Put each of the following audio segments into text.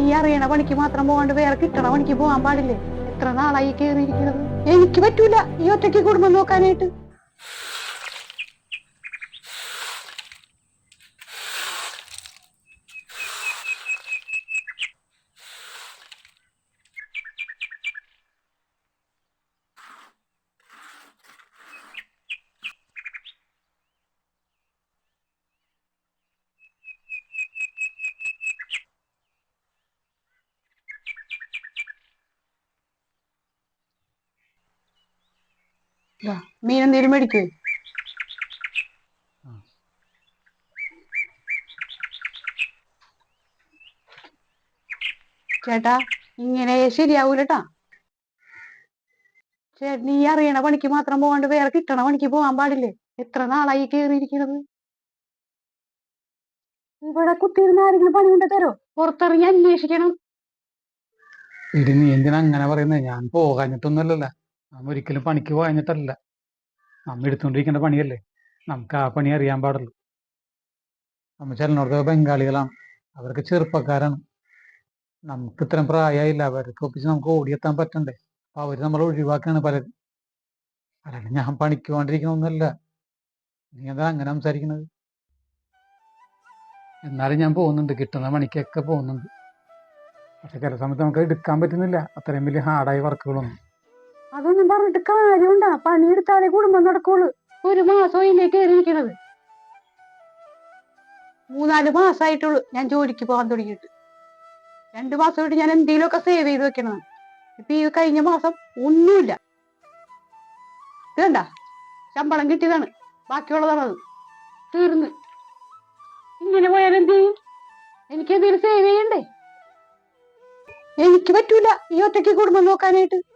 ഈ അറിയണ പണിക്ക് മാത്രം പോകാണ്ട് വേറെ കിട്ടണ പണിക്ക് പോകാൻ പാടില്ലേ? എത്ര നാളായി കേറിയിരിക്കുന്നത് എനിക്ക് പറ്റൂല. ഈ ഒറ്റയ്ക്ക് കുടുംബം നോക്കാനായിട്ട്. മീൻ എന്തേലും മേടിക്കുവേ ചേട്ടാ ഇങ്ങനെ ശരിയാവൂലട്ടാ. ചേട്ടൻ ഈ അറിയണ പണിക്ക് മാത്രം പോകാണ്ട് വേറെ കിട്ടണ പണിക്ക് പോകാൻ പാടില്ലേ? എത്ര നാളായി കേറിയിരിക്കണത്? ഇവിടെ കുത്തിയിരുന്ന ആരെങ്കിലും പണി കൊണ്ട് തരോ? പുറത്തിറങ്ങി അന്വേഷിക്കണം. ഇടി നീ എന്തിനാ അങ്ങനെ പറയുന്നത് ഞാൻ പോകാഞ്ഞിട്ടൊന്നുമല്ലല്ല. നാം ഒരിക്കലും പണിക്ക് പോയഞ്ഞിട്ടല്ല നമ്മ എടുത്തുകൊണ്ടിരിക്കേണ്ട പണിയല്ലേ? നമുക്ക് ആ പണി അറിയാൻ പാടുള്ളൂ. നമ്മ ചിലനോടൊക്കെ ബംഗാളികളാണ്. അവർക്ക് ചെറുപ്പക്കാരാണ്. നമുക്ക് ഇത്രയും പ്രായമായില്ല അവർക്ക് ഒപ്പിച്ച് നമുക്ക് ഓടിയെത്താൻ പറ്റണ്ടേ? അപ്പൊ അവർ നമ്മളെ ഒഴിവാക്കാണ് പലരും. അല്ലാണ്ട് ഞാൻ പണിക്ക് പോകാണ്ടിരിക്കണമൊന്നുമല്ല നീ എന്താ അങ്ങനെ സംസാരിക്കണത്? എന്നാലും ഞാൻ പോകുന്നുണ്ട്. കിട്ടുന്ന പണിക്കൊക്കെ പോകുന്നുണ്ട്. പക്ഷെ ചില സമയത്ത് നമുക്ക് എടുക്കാൻ പറ്റുന്നില്ല. അത്രയും വലിയ ഹാർഡായ വർക്കുകളൊന്നും. അതൊന്നും പറഞ്ഞിട്ട് പണി എടുത്താലേ കുടുംബം നടക്കുള്ളൂ. ഒരു മാസം ഇല്ലേ കയറിയിരിക്കണത്. മൂന്നാൽ മാസമായിട്ടുള്ളൂ ഞാൻ ജോലിക്ക് പോകാൻ തുടങ്ങിയിട്ട്. രണ്ടു മാസമായിട്ട് ഞാൻ എന്തെങ്കിലുമൊക്കെ സേവ് ചെയ്ത് വെക്കണതാണ്. ഇപ്പൊ ഈ കഴിഞ്ഞ മാസം ഒന്നുമില്ല. ഇതണ്ട? ശമ്പളം കിട്ടിയതാണ്. ബാക്കിയുള്ളതാണ് അത്. തീർന്ന്. ഇങ്ങനെ പോയാൽ എന്ത് ചെയ്യും? എനിക്ക് എന്തെങ്കിലും സേവ് ചെയ്യണ്ടേ? എനിക്ക് പറ്റൂല. ഈ ഒറ്റയ്ക്ക് കുടുംബം നോക്കാനായിട്ട്.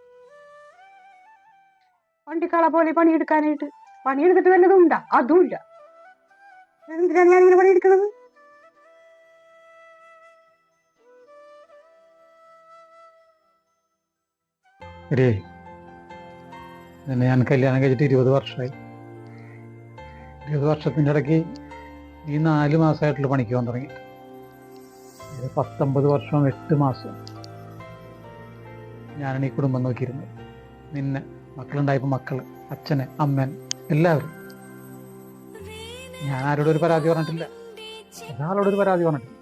വണ്ടിക്കള പോലെ പണിയെടുക്കാനായിട്ട്. പണിയെടുത്തിട്ട് വല്ലതും ഉണ്ടാ ഇല്ല എന്തിനാണ് ഞാനിങ്ങനെ പണിയെടുക്കുന്നത്? രേ ഞാൻ കല്യാണം കഴിച്ചിട്ട് ഇരുപത് വർഷമായി. ഇരുപത് വർഷത്തിന്റെ ഇടയ്ക്ക് ഈ നാല് മാസമായിട്ടുള്ള പണിക്ക് പോകാൻ തുടങ്ങി. പത്തൊമ്പത് വർഷം എട്ട് മാസം ഞാനാണ് ഈ കുടുംബം നോക്കിയിരുന്നത്. നിന്നെ. മക്കളുണ്ടായപ്പോൾ മക്കൾ അച്ഛന് അമ്മൻ എല്ലാവരും. ഞാൻ ആരോടും ഒരു പരാതി പറഞ്ഞിട്ടില്ല. ഒരാളോടൊരു പരാതി പറഞ്ഞിട്ടില്ല.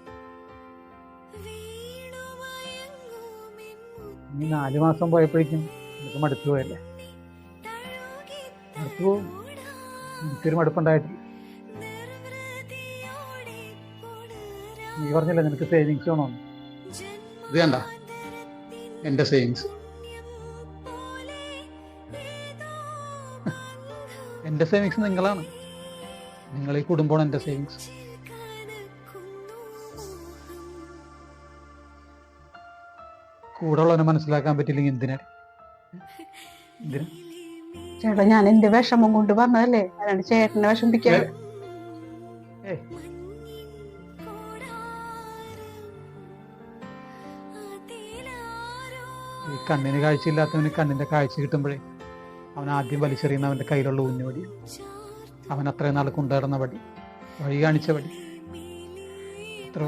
ഇനി നാല് മാസം പോയപ്പോഴേക്കും എനിക്ക് മടുത്തു പോയല്ലേ? മടുത്തു പോകും എനിക്കൊരു മടുപ്പുണ്ടായിട്ടില്ല. നീ പറഞ്ഞില്ല നിനക്ക് സേവിങ്സ് വേണമെന്ന് ഇത് കണ്ട? എന്റെ സേവിങ്സ് എന്റെ സേവിങ്സ് നിങ്ങളാണ്. നിങ്ങൾ ഈ കുടുംബമാണ് എന്റെ സേവിങ്സ് കൂടെ ഉള്ളവനെ മനസ്സിലാക്കാൻ പറ്റില്ലെങ്കിൽ എന്തിനാ? എന്തിനാ? ചേട്ടാ ഞാൻ എന്റെ വിഷമം കൊണ്ട് പറഞ്ഞതല്ലേ? അതാണ് ചേട്ടനെ വിഷമിപ്പിക്കാൻ ഈ കണ്ണിന് കാഴ്ചയില്ലാത്തവന് കണ്ണിന്റെ കാഴ്ച കിട്ടുമ്പോഴേ അവൻ ആദ്യം വലിച്ചെറിയുന്ന അവന്റെ കയ്യിലുള്ള ഊഞ്ഞുവടി അവൻ അത്രയും നാൾ കൊണ്ടുനടന്ന വടി വഴി കാണിച്ച വടി. അത്ര